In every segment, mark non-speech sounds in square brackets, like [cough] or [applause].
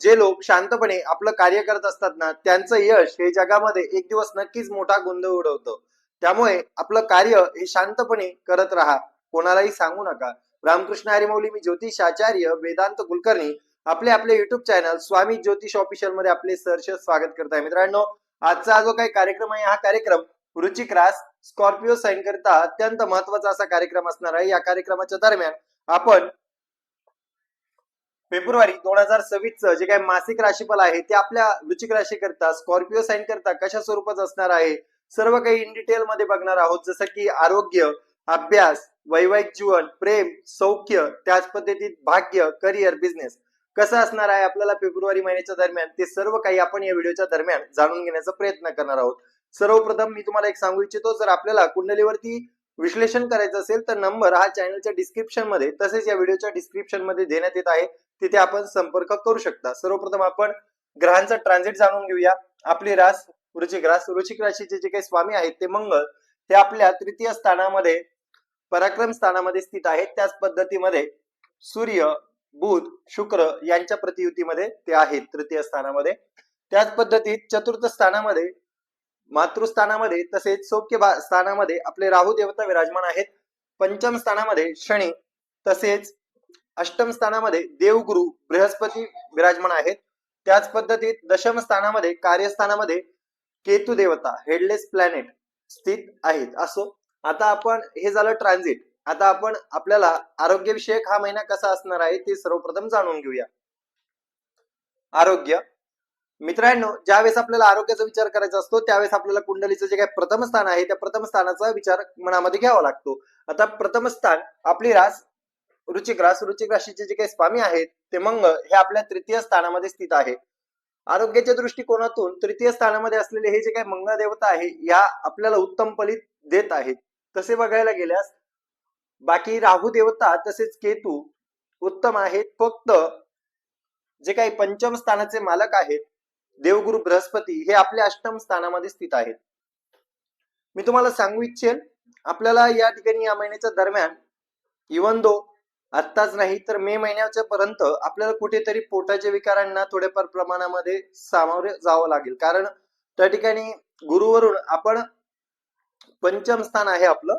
जे लोक शांतपणे आपलं कार्य करत असतात ना त्यांचं यश हे जगामध्ये एक दिवस नक्कीच मोठा गोंधळ उडवतं. त्यामुळे आपलं कार्य हे शांतपणे करत राहा. कोणालाही सांगू नका. रामकृष्ण हरिमौली मी ज्योतिष आचार्य वेदांत कुलकर्णी आपले आपले युट्यूब चॅनल स्वामी ज्योतिष ऑफिशियलमध्ये आपले सहर्ष स्वागत करत आहे. मित्रांनो आजचा जो काही कार्यक्रम आहे हा कार्यक्रम रुचिक्रास रास स्कॉर्पिओ साईन करता अत्यंत महत्त्वाचा असा कार्यक्रम असणार आहे. या कार्यक्रमाच्या दरम्यान आपण फेब्रुवारी दोन हजार सव्वीस जे काही मासिक राशीफल आहे ते आपल्या वृचिक राशी करता स्कॉर्पिओ साईन करता कशा स्वरूपात असणार आहे सर्व काही इन डिटेल मध्ये बघणार आहोत. जसं की आरोग्य अभ्यास वैवाहिक जीवन प्रेम सौख्य त्याच पद्धतीत भाग्य करिअर बिझनेस कसं असणार आहे आपल्याला फेब्रुवारी महिन्याच्या दरम्यान ते सर्व काही आपण या व्हिडिओच्या दरम्यान जाणून घेण्याचा प्रयत्न करणार आहोत. सर्वप्रथम मी तुम्हाला एक सांगू इच्छितो जर आपल्याला कुंडलीवरती विश्लेषण करायचं असेल तर नंबर हा चॅनलच्या डिस्क्रिप्शनमध्ये तसेच या व्हिडिओच्या डिस्क्रिप्शनमध्ये देण्यात येत आहे. तिथे आपण संपर्क करू शकता. सर्वप्रथम आपण ग्रहांचा ट्रान्झिट जाणून घेऊया. आपली रास वृचिक रास वृचिक राशीचे जे काही स्वामी आहेत ते मंगळ ते आपल्या तृतीय स्थानामध्ये पराक्रम स्थानामध्ये स्थित आहेत. त्याच पद्धतीमध्ये सूर्य बुध शुक्र यांच्या प्रतियुतीमध्ये ते आहेत तृतीय स्थानामध्ये. त्याच पद्धतीत चतुर्थ स्थानामध्ये मातृस्थानामध्ये तसेच सौख्य स्थानामध्ये आपले राहू देवता विराजमान आहेत. पंचम स्थानामध्ये शनी तसेच अष्टम स्थानामध्ये देवगुरु बृहस्पती विराजमान आहेत. त्याच पद्धतीत दशम स्थानामध्ये कार्यस्थानामध्ये केतू देवता हेडलेस प्लॅनेट स्थित आहेत. असो आता आपण हे झालं ट्रान्झिट आता आपण आपल्याला आरोग्यविषयक हा महिना कसा असणार आहे ते सर्वप्रथम जाणून घेऊया. आरोग्य मित्रांनो ज्यावेळेस आपल्याला आरोग्याचा विचार करायचा असतो त्यावेळेस आपल्याला कुंडलीचं जे काही प्रथम स्थान आहे त्या प्रथम स्थानाचा विचार मनामध्ये घ्यावा लागतो. आता प्रथम स्थान आपली रास रुचिक रास रुचिक राशीचे जे काही स्वामी आहेत ते मंगळ हे आपल्या तृतीय स्थानामध्ये स्थित आहे. आरोग्याच्या दृष्टिकोनातून तृतीय स्थानामध्ये असलेले हे जे काही मंगळ देवता आहे या आपल्याला उत्तम फलित देत आहेत. तसे बघायला गेल्यास बाकी राहू देवता तसेच केतू उत्तम आहेत. फक्त जे काही पंचम स्थानाचे मालक आहेत देवगुरु बृहस्पती हे आपल्या अष्टम स्थानामध्ये स्थित आहेत. मी तुम्हाला सांगू इच्छेल आपल्याला या ठिकाणी या महिन्याच्या दरम्यान इवन दो आत्ताच नाही तर मे महिन्याच्या पर्यंत आपल्याला कुठेतरी पोटाच्या विकारांना थोड्याफार प्रमाणामध्ये सामोरे जावं लागेल. कारण त्या ठिकाणी गुरुवरून आपण पंचम स्थान आहे आपलं.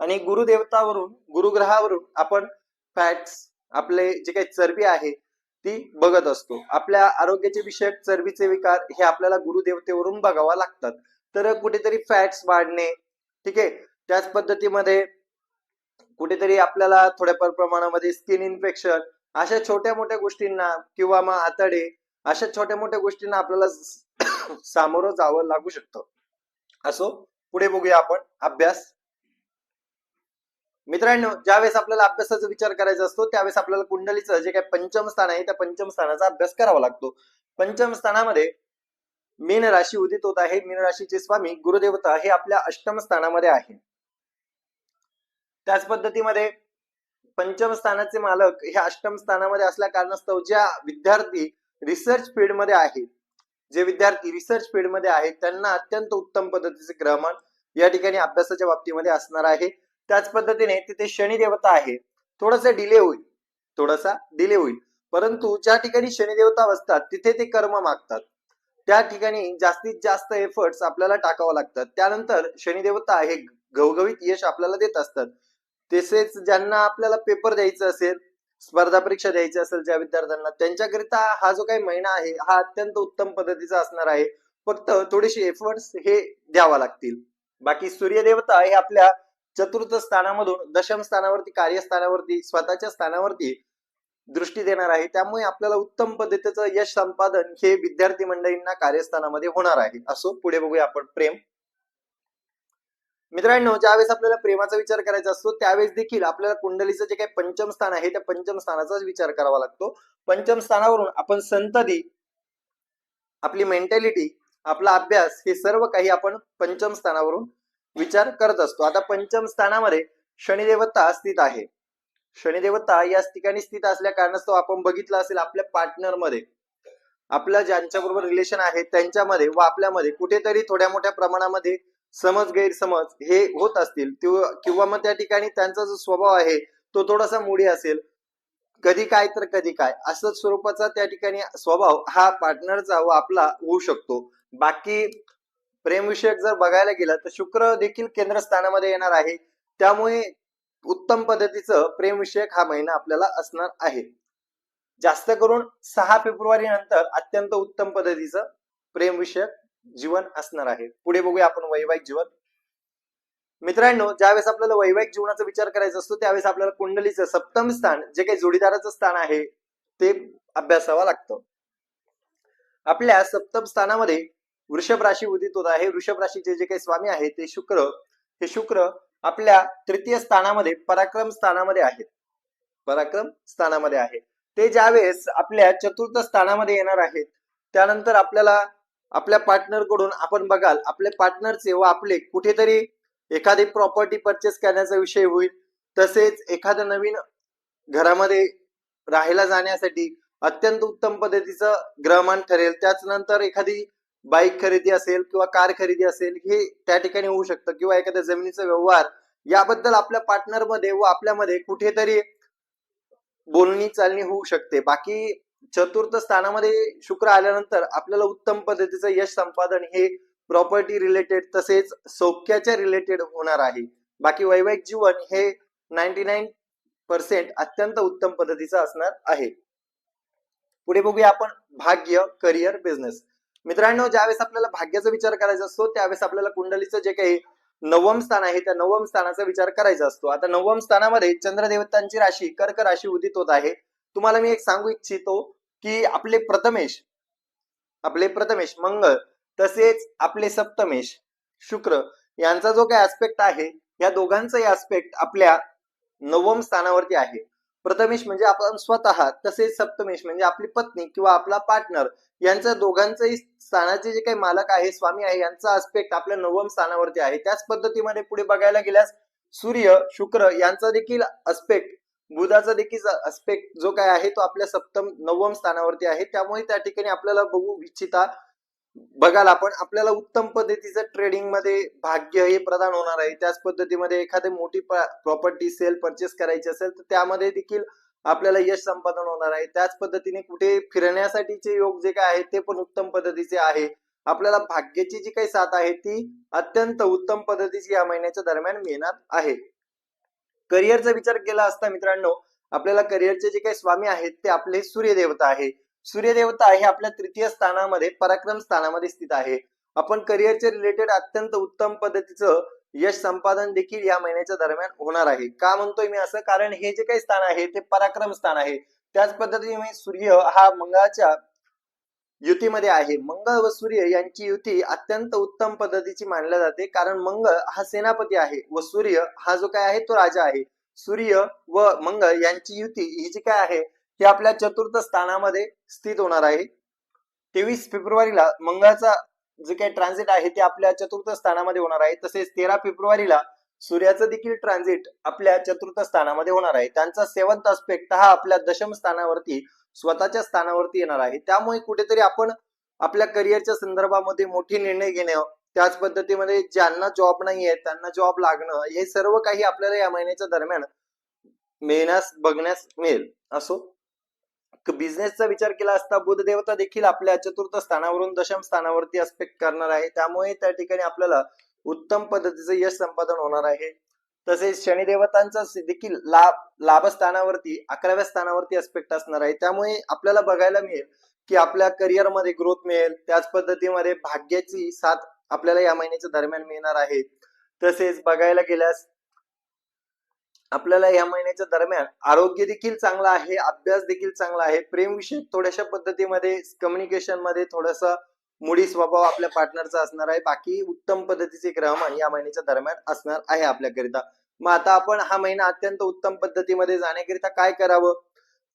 आणि गुरुदेवतावरून गुरुग्रहावरून आपण फॅट्स आपले जे काही चरबी आहे ती बघत असतो. आपल्या आरोग्याचे विषयक चरबीचे विकार हे आपल्याला गुरुदेवतेवरून बघावा लागतात. तर कुठेतरी फॅट्स वाढणे ठीक आहे? त्याच पद्धतीमध्ये कुठेतरी आपल्याला थोड्याफार प्रमाणामध्ये स्किन इन्फेक्शन अशा छोट्या मोठ्या गोष्टींना किंवा मग आतडे अशा छोट्या मोठ्या गोष्टींना आपल्याला [coughs] सामोरं जावं लागू शकतं. असो पुढे बघूया आपण अभ्यास मित्रांनो ज्यावेळेस आपल्याला अभ्यासाचा विचार करायचा असतो त्यावेळेस आपल्याला कुंडलीचं जे काही पंचम स्थान आहे त्या पंचम स्थानाचा अभ्यास करावा लागतो. पंचम स्थानामध्ये मीन राशी उदित होत आहे. मीन राशीचे स्वामी गुरुदेवता हे आपल्या अष्टम स्थानामध्ये आहे. त्याच पद्धतीमध्ये पंचम स्थानाचे मालक हे अष्टम स्थानामध्ये असल्या कारणास्तव ज्या विद्यार्थी रिसर्च फील्डमध्ये आहेत जे विद्यार्थी रिसर्च फील्डमध्ये आहेत त्यांना अत्यंत उत्तम पद्धतीचे ग्रहमान या ठिकाणी अभ्यासाच्या बाबतीमध्ये असणार आहे. त्याच पद्धतीने तिथे शनी देवता आहे. थोडासा डिले होईल. थोडासा डिले होईल. परंतु ज्या ठिकाणी शनी देवता बसतात तिथे ते कर्म मागतात. त्या ठिकाणी जास्तीत जास्त एफर्ट्स आपल्याला टाकावं लागतात. त्यानंतर शनिदेवता हे घवघवीत यश आपल्याला देत असतात. तसेच ज्यांना आपल्याला पेपर द्यायचं असेल स्पर्धा परीक्षा द्यायची असेल ज्या विद्यार्थ्यांना त्यांच्याकरिता हा जो काही महिना आहे हा अत्यंत उत्तम पद्धतीचा असणार आहे. फक्त थोडेसे एफर्ट्स हे द्यावा लागतील. बाकी सूर्यदेवता हे आपल्या चतुर्थ स्थानामधून दशम स्थानावरती कार्यस्थानावरती स्वतःच्या स्थानावरती दृष्टी देणार आहे. त्यामुळे आपल्याला उत्तम पद्धतीचं यश संपादन हे विद्यार्थी मंडळींना कार्यस्थानामध्ये होणार आहे. असो पुढे बघूया आपण प्रेम. मित्रांनो ज्यावेळेस आपल्याला प्रेमाचा विचार करायचा असतो त्यावेळेस देखील आपल्याला कुंडलीचं जे काही पंचम स्थान आहे त्या पंचम स्थानाचाच विचार करावा लागतो. पंचम स्थानावरून आपण संतती आपली मेंटॅलिटी आपला अभ्यास हे सर्व काही आपण पंचम स्थानावरून विचार करत असतो. आता पंचम स्थानामध्ये शनिदेवता स्थित आहे. शनिदेवता या ठिकाणी स्थित असल्या कारणास्तव आपण बघितलं असेल आपल्या पार्टनरमध्ये. आपल्या ज्यांच्या बरोबर रिलेशन आहे त्यांच्यामध्ये व आपल्यामध्ये कुठेतरी थोड्या मोठ्या प्रमाणामध्ये समज गैरसमज हे होत असतील. किंवा किंवा मग त्या ठिकाणी त्यांचा जो स्वभाव आहे तो थोडासा मुडी असेल. कधी काय तर कधी काय. असंच स्वरूपाचा त्या ठिकाणी स्वभाव हा पार्टनरचा व आपला होऊ शकतो. बाकी प्रेमविषयक जर बघायला गेलं तर शुक्र देखील केंद्रस्थानामध्ये येणार आहे. त्यामुळे उत्तम पद्धतीचं प्रेमविषयक हा महिना आपल्याला असणार आहे. जास्त करून सहा फेब्रुवारी नंतर अत्यंत उत्तम पद्धतीचं प्रेमविषयक जीवन असणार आहे. पुढे बघूया आपण वैवाहिक जीवन. मित्रांनो ज्यावेळेस आपल्याला वैवाहिक जीवनाचा विचार करायचा असतो त्यावेळेस आपल्याला कुंडलीचं सप्तम स्थान जे काही जोडीदाराचं स्थान आहे ते अभ्यासावं लागतं. आपल्या सप्तम स्थानामध्ये वृषभ राशी उदित होत आहे. वृषभ राशीचे जे काही स्वामी आहेत ते शुक्र हे शुक्र आपल्या तृतीय स्थानामध्ये पराक्रम स्थानामध्ये आहेत. पराक्रम स्थानामध्ये आहे. ते ज्यावेळेस आपल्या चतुर्थ स्थानामध्ये येणार आहेत त्यानंतर आपल्याला आपल्या पार्टनरकडून आपण बघाल आपले पार्टनरचे व आपले कुठेतरी एखादी प्रॉपर्टी परचेस करण्याचा विषय होईल. तसेच एखादं नवीन घरामध्ये राहायला जाण्यासाठी अत्यंत उत्तम पद्धतीचं ग्रहमान ठरेल. त्याच नंतर एखादी बाईक खरेदी असेल किंवा कार खरेदी असेल हे त्या ठिकाणी होऊ शकतं. किंवा एखाद्या जमिनीचा व्यवहार याबद्दल आपल्या पार्टनरमध्ये व आपल्यामध्ये कुठेतरी बोलणी चालणी होऊ शकते. बाकी चतुर्थ स्थानामध्ये शुक्र आल्यानंतर आपल्याला उत्तम पद्धतीचं यश संपादन हे प्रॉपर्टी रिलेटेड तसेच सौख्याच्या रिलेटेड होणार आहे. बाकी वैवाहिक जीवन हे नाईन्टी नाईन पर्सेंट अत्यंत उत्तम पद्धतीचं असणार आहे. पुढे बघूया आपण भाग्य करिअर बिझनेस मित्रांनो ज्यावेळेस आपल्याला भाग्याचा विचार करायचा असतो त्यावेळेस आपल्याला कुंडलीचं जे काही नवम स्थान आहे त्या नवम स्थानाचा विचार करायचा असतो. आता नवम स्थानामध्ये चंद्रदेवतांची राशी कर्क राशी उदित होत आहे. तुम्हाला मी एक सांगू इच्छितो की आपले प्रथमेश आपले प्रथमेश मंगळ तसेच आपले सप्तमेश शुक्र यांचा जो काही आस्पेक्ट आहे या दोघांचाही आस्पेक्ट आपल्या नवम स्थानावरती आहे. प्रथमेश म्हणजे आपण स्वतः तसेच सप्तमेश म्हणजे आपली पत्नी किंवा आपला पार्टनर यांच्या दोघांचंही स्थानाचे जे काही मालक आहे स्वामी आहे यांचा आस्पेक्ट आपल्या नवम स्थानावरती आहे. त्याच पद्धतीमध्ये पुढे बघायला गेल्यास सूर्य शुक्र यांचा देखील अस्पेक्ट बुधाचा देखील अस्पेक्ट जो काय आहे तो आपल्या सप्तम नवम स्थानावरती आहे. त्यामुळे त्या ठिकाणी आपल्याला बघू इच्छिता बघाल आपण आपल्याला उत्तम पद्धतीचं ट्रेडिंगमध्ये भाग्य हे प्रदान होणार आहे. त्याच पद्धतीमध्ये एखादी मोठी प्रॉपर्टी सेल परचेस करायची असेल तर त्यामध्ये देखील आपल्याला यश संपादन होणार आहे. त्याच पद्धतीने कुठे फिरण्यासाठीचे योग जे काय आहेत ते पण उत्तम पद्धतीचे आहे. आपल्याला भाग्याची जी काही साथ आहे ती अत्यंत उत्तम पद्धतीची या महिन्याच्या दरम्यान मिळणार आहे. करिअरचा विचार केला असता मित्रांनो आपल्याला करिअरचे जे काही स्वामी आहेत ते आपले सूर्यदेवता आहे. सूर्यदेवता हे आपल्या तृतीय स्थानामध्ये पराक्रम स्थानामध्ये स्थित आहे. आपण करिअरच्या रिलेटेड अत्यंत उत्तम पद्धतीचं यश संपादन देखील या महिन्याच्या दरम्यान होणार आहे. का म्हणतोय मी असं? कारण हे जे काही स्थान आहे ते पराक्रम स्थान आहे. त्याच पद्धतीने सूर्य हा मंगळाच्या युतीमध्ये आहे. मंगळ व सूर्य यांची युती अत्यंत उत्तम पद्धतीची मानल्या जाते. कारण मंगळ हा सेनापती आहे व सूर्य हा जो काय आहे तो राजा आहे. सूर्य व मंगळ यांची युती ही जी काय आहे हे आपल्या चतुर्थ स्थानामध्ये स्थित होणार आहे. तेवीस फेब्रुवारीला मंगळाचा जे काही ट्रान्झिट आहे ते आपल्या चतुर्थ स्थानामध्ये होणार आहे. तसेच तेरा फेब्रुवारीला सूर्याचं देखील ट्रान्झिट आपल्या चतुर्थ स्थानामध्ये होणार आहे. त्यांचा सेवंत आस्पेक्ट हा आपल्या दशम स्थानावरती स्वतःच्या स्थानावरती येणार आहे. त्यामुळे कुठेतरी आपण आपल्या करिअरच्या संदर्भामध्ये मोठे निर्णय घेणं त्याच पद्धतीमध्ये ज्यांना जॉब नाही आहे त्यांना जॉब लागणं हे सर्व काही आपल्याला या महिन्याच्या दरम्यान मिळण्यास बघण्यास मिळेल. असो? बिझनेसचा विचार केला असता बुध देवता देखील आपल्या चतुर्थ स्थानावरून दशम स्थानावरती अस्पेक्ट करणार आहे. त्यामुळे त्या ठिकाणी आपल्याला उत्तम पद्धतीचं यश संपादन होणार आहे. तसेच शनिदेवतांचा देखील लाभ लाभस्थानावरती अकराव्या स्थानावरती अस्पेक्ट असणार आहे. त्यामुळे आपल्याला बघायला मिळेल की आपल्या करिअरमध्ये ग्रोथ मिळेल. त्याच पद्धतीमध्ये भाग्याची साथ आपल्याला या महिन्याच्या दरम्यान मिळणार आहे. तसेच बघायला गेल्यास आपल्याला या महिन्याच्या दरम्यान आरोग्य देखील चांगला आहे अभ्यास देखील चांगला आहे प्रेमविषयक थोड्याशा पद्धतीमध्ये कम्युनिकेशनमध्ये थोडस मुडी स्वभाव आपल्या पार्टनरचा असणार आहे. बाकी उत्तम पद्धतीचे ग्रहमान या महिन्याच्या दरम्यान असणार आहे आपल्याकरिता. मग आता आपण हा महिना अत्यंत उत्तम पद्धतीमध्ये जाण्याकरिता काय करावं?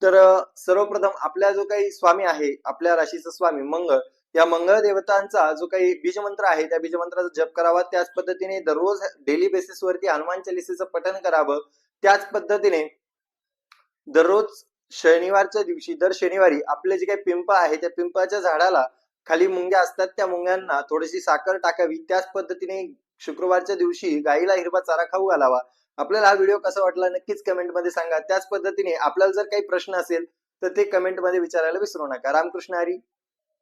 तर सर्वप्रथम आपल्या जो काही स्वामी आहे आपल्या राशीचा स्वामी मंगळ या मंगळ देवतांचा जो काही बीजमंत्र आहे त्या बीजमंत्राचा जप करावा. त्याच पद्धतीने दररोज डेली बेसिसवरती हनुमान चालिसेचं पठण करावं. त्याच पद्धतीने दररोज शनिवारच्या दिवशी दर शनिवारी आपले जे काही पिंप आहे त्या पिंपाच्या झाडाला खाली मुंग्या असतात. त्या मुंग्यांना थोडीशी साखर टाकावी. त्याच पद्धतीने शुक्रवारच्या दिवशी गाईला हिरवा चारा खाऊ घालावा. आपल्याला हा व्हिडिओ कसा वाटला नक्कीच कमेंटमध्ये सांगा. त्याच पद्धतीने आपल्याला जर काही प्रश्न असेल तर ते कमेंटमध्ये विचारायला विसरू नका. रामकृष्ण हरी.